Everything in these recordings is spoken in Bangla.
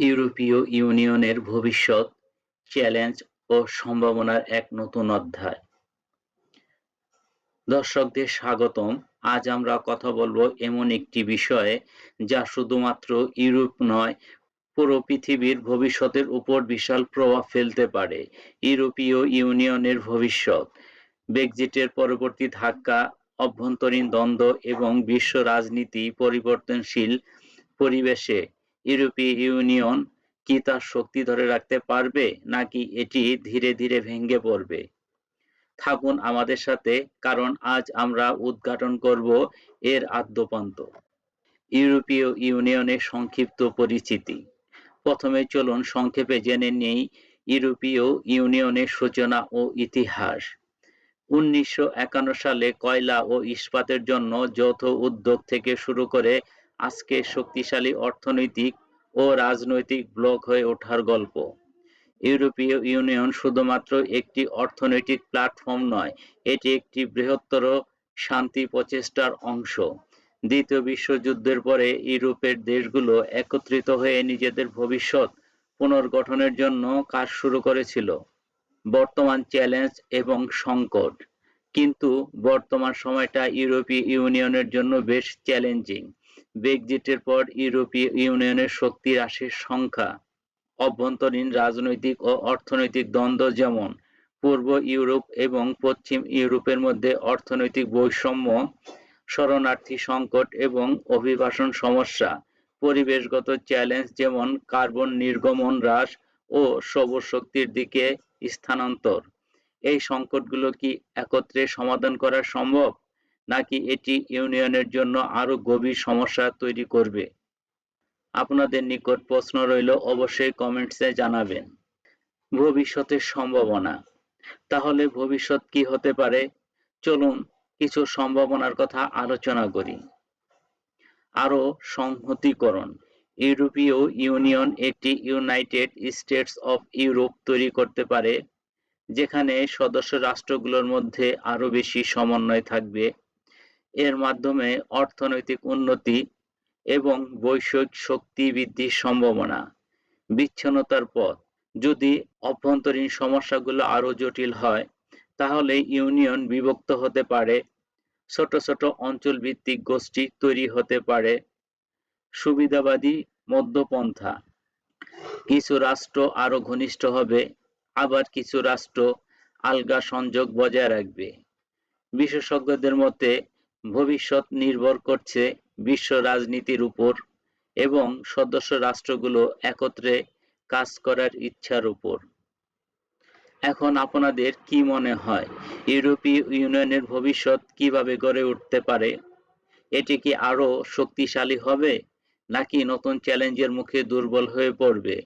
ইউরোপীয় ইউনিয়নের ভবিষ্যৎ, চ্যালেঞ্জ ও সম্ভাবনার এক নতুন অধ্যায়। দর্শকদের স্বাগতম আজ আমরা কথা বলব এমন একটি বিষয়ে যা শুধুমাত্র ইউরোপ নয় পুরো পৃথিবীর ভবিষ্যতের উপর বিশাল প্রভাব ফেলতে পারে ইউরোপীয় ইউনিয়নের ভবিষ্যৎ ব্রেক্সিটের পরবর্তী ধাক্কা অভ্যন্তরীণ দ্বন্দ্ব এবং বিশ্ব রাজনীতি পরিবর্তনশীল পরিবেশে ইউরোপীয় ইউনিয়ন কি তার শক্তি ধরে রাখতে পারবে, নাকি এটি ধীরে ধীরে ভেঙে পড়বে? থাকুন আমাদের সাথে, কারণ আজ আমরা উদ্ঘাটন করব এর আদ্যপান্ত। ইউরোপীয় ইউনিয়নের সংক্ষিপ্ত পরিচিতি। প্রথমে চলুন সংক্ষেপে জেনে নেই ইউরোপীয় ইউনিয়নের সূচনা ও ইতিহাস। উনিশশো একান্ন সালে কয়লা ও ইস্পাতের জন্য যৌথ উদ্যোগ থেকে শুরু করে আজকে শক্তিশালী অর্থনৈতিক ও রাজনৈতিক ব্লক হয়ে ওঠার গল্প। ইউরোপীয় ইউনিয়ন শুধুমাত্র একটি অর্থনৈতিক প্ল্যাটফর্ম নয়, এটি একটি বৃহত্তর শান্তি প্রচেষ্টার অংশ। দ্বিতীয় বিশ্বযুদ্ধের পরে ইউরোপের দেশগুলো একত্রিত হয়ে নিজেদের ভবিষ্যৎ পুনর্গঠনের জন্য কাজ শুরু করেছিল। বর্তমান চ্যালেঞ্জ এবং সংকট। কিন্তু বর্তমান সময়টা ইউরোপীয় ইউনিয়নের জন্য বেশ চ্যালেঞ্জিং। ব্রেক্সিটের পর ইউরোপীয় ইউনিয়নের শক্তি হ্রাসের সংখ্যা, অভ্যন্তরীণ রাজনৈতিক ও অর্থনৈতিক দ্বন্দ্ব যেমন পূর্ব ইউরোপ এবং পশ্চিম ইউরোপের মধ্যে অর্থনৈতিক বৈষম্য, শরণার্থী সংকট এবং অভিবাসন সমস্যা, পরিবেশগত চ্যালেঞ্জ যেমন কার্বন নির্গমন হ্রাস ও সবুজ শক্তির দিকে স্থানান্তর। এই সংকটগুলো কি একত্রে সমাধান করা সম্ভব? নাকি এটি ইউনিয়নের জন্য আরও গভীর সমস্যা তৈরি করবে? আপনাদের নিকট প্রশ্ন রইল, অবশ্যই কমেন্টসে জানাবেন। ভবিষ্যতের সম্ভাবনা। তাহলে ভবিষ্যৎ কি হতে পারে? চলুন কিছু সম্ভাবনার কথা আলোচনা করি। আরও সংহতিকরণ। ইউরোপীয় ইউনিয়ন একটি ইউনাইটেড স্টেটস অফ ইউরোপ তৈরি করতে পারে, যেখানে সদস্য রাষ্ট্রগুলোর মধ্যে আরও বেশি সমন্বয় থাকবে। এর মাধ্যমে অর্থনৈতিক উন্নতি এবং বৈশ্বিক শক্তি বৃদ্ধির সম্ভাবনা। বিচ্ছিন্নতার পথ। যদি অভ্যন্তরীণ সমস্যাগুলো আরও জটিল হয়, তাহলে ইউনিয়ন বিভক্ত হতে পারে, ছোট ছোট অঞ্চল ভিত্তিক গোষ্ঠী তৈরি হতে পারে, সুবিধাবাদী মধ্যপন্থা। কিছু রাষ্ট্র আরও ঘনিষ্ঠ হবে, আবার কিছু রাষ্ট্র আলগা সংযোগ বজায় রাখবে। বিশেষজ্ঞদের মতে ভবিষ্যৎ নির্ভর করছে বিশ্ব রাজনীতির উপর এবং সদস্য রাষ্ট্রগুলো একত্রে কাজ করার ইচ্ছার উপর। এখন আপনাদের কি মনে হয়, ইউরোপীয় ইউনিয়নের ভবিষ্যৎ কীভাবে গড়ে উঠতে পারে? এটি কি আরও শক্তিশালী হবে নাকি নতুন চ্যালেঞ্জের মুখে দুর্বল হয়ে পড়বে?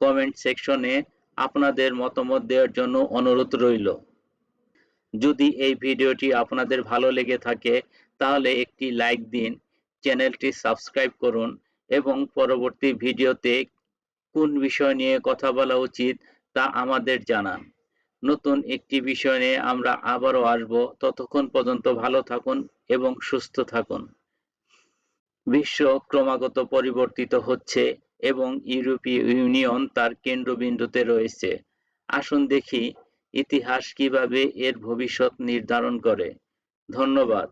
কমেন্ট সেকশনে আপনাদের মতামত দেওয়ার জন্য অনুরোধ রইল। যদি এই ভিডিওটি আপনাদের ভালো লেগে থাকে, তাহলে একটি লাইক দিন, চ্যানেলটি সাবস্ক্রাইব করুন এবং পরবর্তী ভিডিওতে কোন বিষয় নিয়ে কথা বলা উচিত তা আমাদের জানান। নতুন একটি বিষয় নিয়ে আমরা আবারও আসব। ততক্ষণ পর্যন্ত ভালো থাকুন এবং সুস্থ থাকুন। বিশ্ব ক্রমাগত পরিবর্তিত হচ্ছে এবং ইউরোপীয় ইউনিয়ন তার কেন্দ্রবিন্দুতে রয়েছে। আসুন দেখি ইতিহাস কীভাবে এর ভবিষ্যৎ নির্ধারণ করে? ধন্যবাদ।